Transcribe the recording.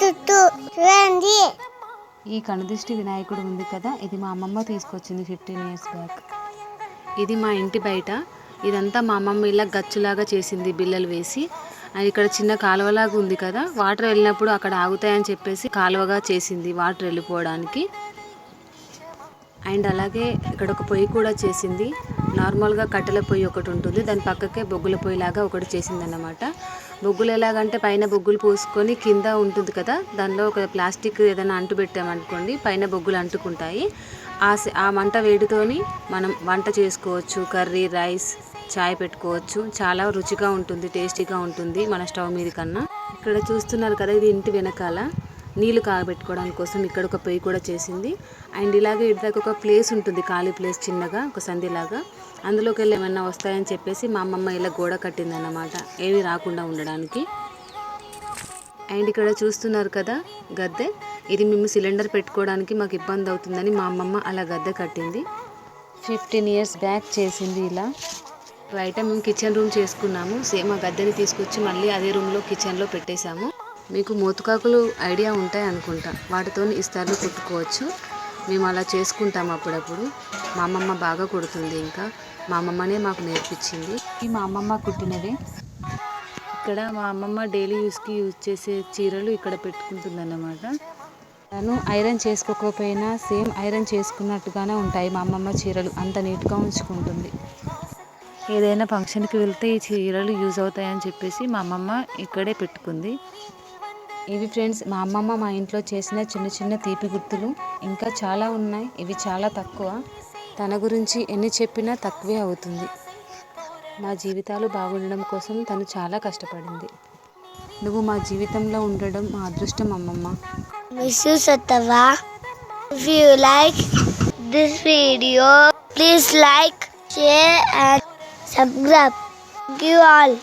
చూడండి. ఈ కనుదిష్టి వినాయకుడు ఉంది కదా ఇది మా అమ్మమ్మ తీసుకొచ్చింది ఫిఫ్టీన్ ఇయర్స్ బ్యాక్. ఇది మా ఇంటి బయట ఇదంతా మా అమ్మమ్మ ఇలా గచ్చులాగా చేసింది బిల్లలు వేసి. అండ్ ఇక్కడ చిన్న కాలువలాగా ఉంది కదా వాటర్ వెళ్ళినప్పుడు అక్కడ ఆగుతాయని చెప్పేసి కాలువగా చేసింది వాటర్ వెళ్ళిపోవడానికి. అండ్ అలాగే ఇక్కడ ఒక పొయ్యి కూడా చేసింది. నార్మల్గా కట్టెల పొయ్యి ఒకటి ఉంటుంది. దాని పక్కకే బొగ్గుల పొయ్యి లాగా ఒకటి చేసిందన్నమాట. బొగ్గులు ఎలాగంటే పైన బొగ్గులు పోసుకొని కింద ఉంటుంది కదా దానిలో ఒక ప్లాస్టిక్ ఏదైనా అంటు పెట్టామనుకోండి పైన బొగ్గులు అంటుకుంటాయి. ఆ ఆ మంట వేడితోని మనం వంట చేసుకోవచ్చు. కర్రీ రైస్ చాయ్ పెట్టుకోవచ్చు. చాలా రుచిగా ఉంటుంది టేస్టీగా ఉంటుంది మన స్టవ్ మీద కన్నా. ఇక్కడ చూస్తున్నారు కదా ఇది ఇంటి వెనకాల. నీళ్ళు కాగబెట్టుకోవడానికి కోసం ఇక్కడ ఒక పొయ్యి కూడా చేసింది. అండ్ ఇలాగే ఇటు దాకా ఒక ప్లేస్ ఉంటుంది ఖాళీ ప్లేస్ చిన్నగా ఒక సంధిలాగా అందులోకి వెళ్ళి ఏమన్నా వస్తాయని చెప్పేసి మా అమ్మమ్మ ఇలా గోడ కట్టిందన్నమాట. ఏమీ ఏవి రాకుండా ఉండడానికి. అండ్ ఇక్కడ చూస్తున్నారు కదా గద్దె. ఇది మేము సిలిండర్ పెట్టుకోవడానికి మాకు ఇబ్బంది అవుతుందని మా అమ్మమ్మ అలా గద్దె కట్టింది. ఫిఫ్టీన్ ఇయర్స్ బ్యాక్ చేసింది ఇలా. బయట మేము కిచెన్ రూమ్ చేసుకున్నాము. సేమ్ ఆ గద్దెని తీసుకొచ్చి మళ్ళీ అదే రూమ్లో కిచెన్లో పెట్టేశాము. మీకు మోతుకాకులు ఐడియా ఉంటాయి అనుకుంటా. వాటితో ఇస్తార్లు కుట్టుకోవచ్చు. మేము అలా చేసుకుంటాం అప్పుడప్పుడు. మా అమ్మమ్మ బాగా కుడుతుంది ఇంకా. మా అమ్మమ్మనే మాకు నేర్పించింది. ఈ మా అమ్మమ్మ కుట్టినవే ఇక్కడ మా అమ్మమ్మ డైలీ యూస్కి యూజ్ చేసే చీరలు ఇక్కడ పెట్టుకుంటుంది అన్నమాట తను ఐరన్ చేసుకోకపోయినా సేమ్ ఐరన్ చేసుకున్నట్టుగానే ఉంటాయి మా అమ్మమ్మ చీరలు. అంత నీట్గా ఉంచుకుంటుంది. ఏదైనా ఫంక్షన్కి వెళ్తే ఈ చీరలు యూజ్ అవుతాయని చెప్పేసి మా అమ్మమ్మ ఇక్కడే పెట్టుకుంది. ఇవి ఫ్రెండ్స్ మా అమ్మమ్మ మా ఇంట్లో చేసిన చిన్న చిన్న తీపి గుర్తులు ఇంకా చాలా ఉన్నాయి. ఇవి చాలా తక్కువ. తన గురించి ఎన్ని చెప్పినా తక్కువే అవుతుంది. మా జీవితాలు బాగుండడం కోసం తను చాలా కష్టపడింది. నువ్వు మా జీవితంలో ఉండడం మా అదృష్టం అమ్మమ్మ. Miss you సత్తవా if you like this video please like share and subscribe you all